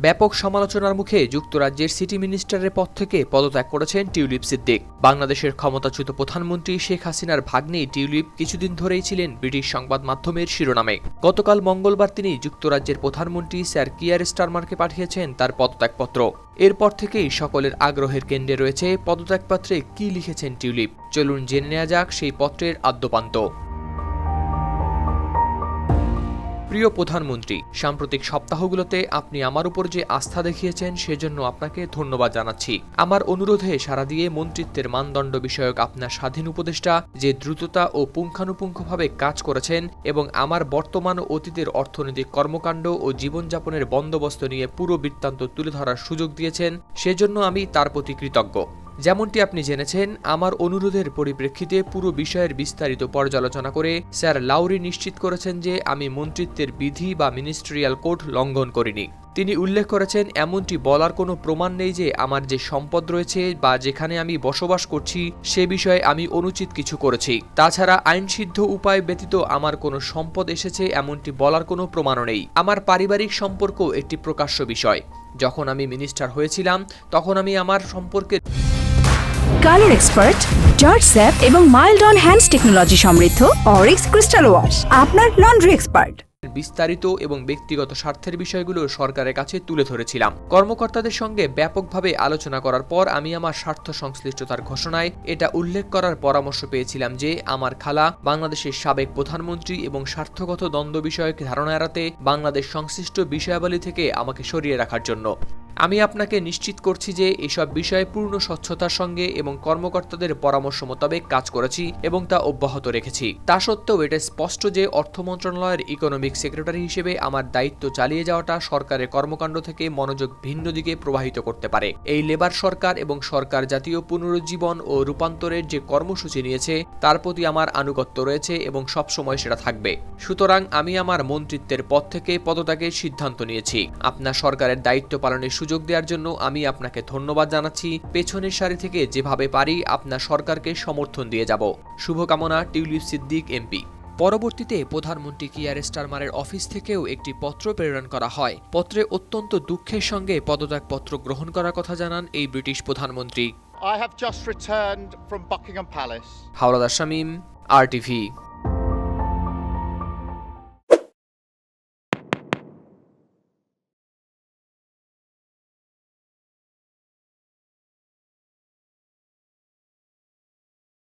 ব্যাপক সমালোচনার মুখে যুক্তরাজ্যের সিটি মিনিস্টারের পদ থেকে পদত্যাগ করেছেন টিউলিপ সিদ্দিক। বাংলাদেশের ক্ষমতাচ্যুত প্রধানমন্ত্রী শেখ হাসিনার ভাগ্নে টিউলিপ কিছুদিন ধরেই ছিলেন ব্রিটিশ সংবাদ মাধ্যমের শিরোনামে। গতকাল মঙ্গলবার তিনি যুক্তরাজ্যের প্রধানমন্ত্রী স্যার কিয়ার স্টারমারকে পাঠিয়েছেন তার পদত্যাগপত্র। এরপর থেকেই সকলের আগ্রহের কেন্দ্রে রয়েছে পদত্যাগপত্রে কি লিখেছেন টিউলিপ। চলুন জেনে নেওয়া যাক সেই পত্রের আদ্যপান্ত। প্রিয় প্রধানমন্ত্রী, সাম্প্রতিক সপ্তাহগুলোতে আপনি আমার উপর যে আস্থা দেখিয়েছেন সেজন্য আপনাকে ধন্যবাদ জানাচ্ছি। আমার অনুরোধে সাড়া দিয়ে মন্ত্রিত্বের মানদণ্ড বিষয়ক আপনার স্বাধীন উপদেষ্টা যে দ্রুততা ও পুঙ্খানুপুঙ্খভাবে কাজ করেছেন এবং আমার বর্তমান অতীতের অর্থনৈতিক কর্মকাণ্ড ও জীবনযাপনের বন্দোবস্ত নিয়ে পুরো বৃত্তান্ত তুলে ধরার সুযোগ দিয়েছেন, সেজন্য আমি তার প্রতি কৃতজ্ঞ। যেমনটি আপনি জেনেছেন, আমার অনুরোধের পরিপ্রেক্ষিতে পুরো বিষয়ের বিস্তারিত পর্যালোচনা করে স্যার লাউরি নিশ্চিত করেছেন যে আমি মন্ত্রিত্বের বিধি বা মিনিস্ট্রিয়াল কোড লঙ্ঘন করিনি। তিনি উল্লেখ করেছেন, এমনটি বলার কোনো প্রমাণ নেই যে আমার যে সম্পদ রয়েছে বা যেখানে আমি বসবাস করছি, সে বিষয়ে আমি অনুচিত কিছু করেছি। তাছাড়া আইনসিদ্ধ উপায় ব্যতীত আমার কোনো সম্পদ এসেছে, এমনটি বলার কোনো প্রমাণও নেই। আমার পারিবারিক সম্পর্ক একটি প্রকাশ্য বিষয়। যখন আমি মিনিস্টার হয়েছিলাম, তখন আমি আমার সম্পর্কে কালার এক্সপার্ট জর্জ স্যাপ এবং মাইল্ড অন হ্যান্ডস টেকনোলজি সমৃদ্ধ অরিক্স ক্রিস্টাল ওয়াশ, আপনার লন্ড্রি এক্সপার্ট। বিস্তারিত এবং ব্যক্তিগত স্বার্থের বিষয়গুলো সরকারের কাছে তুলে ধরেছিলাম। কর্মকর্তাদের সঙ্গে ব্যাপকভাবে আলোচনা করার পর আমি আমার স্বার্থ সংশ্লিষ্টতার ঘোষণায় এটা উল্লেখ করার পরামর্শ পেয়েছিলাম যে, আমার খালা বাংলাদেশের সাবেক প্রধানমন্ত্রী এবং স্বার্থগত দ্বন্দ্ব বিষয়ক ধারণা এড়াতে বাংলাদেশ সংশ্লিষ্ট বিষয়াবলী থেকে আমাকে সরিয়ে রাখার জন্য। আমি আপনাকে নিশ্চিত করছি যে এসব বিষয়ে পূর্ণ স্বচ্ছতার সঙ্গে এবং কর্মকর্তাদের পরামর্শ মোতাবেক কাজ করেছি এবং তা অব্যাহত রেখেছি। তা সত্ত্বেও এটা স্পষ্ট যে অর্থ মন্ত্রণালয়ের ইকোনমিক সেক্রেটারি হিসেবে আমার দায়িত্ব চালিয়ে যাওয়াটা সরকারের কর্মকাণ্ড থেকে মনোযোগ ভিন্ন দিকে প্রবাহিত করতে পারে। এই লেবার সরকার এবং সরকার জাতীয় পুনরুজ্জীবন ও রূপান্তরের যে কর্মসূচি নিয়েছে, তার প্রতি আমার আনুগত্য রয়েছে এবং সবসময় সেটা থাকবে। সুতরাং আমি আমার মন্ত্রিত্বের পদ থেকে পদত্যাগের সিদ্ধান্ত নিয়েছি। আপনার সরকারের দায়িত্ব পালনের সুযোগ দেওয়ার জন্য আমি আপনাকে ধন্যবাদ জানাচ্ছি। পেছনের সারি থেকে যেভাবে পারি আপনার সরকারকে সমর্থন দিয়ে যাব। শুভকামনা টিউলিপ সিদ্দিক এমপি। পরবর্তীতে প্রধানমন্ত্রী কিয়ার স্টারমারের অফিস থেকেও একটি পত্র প্রেরণ করা হয়। পত্রে অত্যন্ত দুঃখের সঙ্গে পদত্যাগপত্র গ্রহণ করার কথা জানান এই ব্রিটিশ প্রধানমন্ত্রী। I have just returned from Buckingham Palace. Hawladar Shamim R TV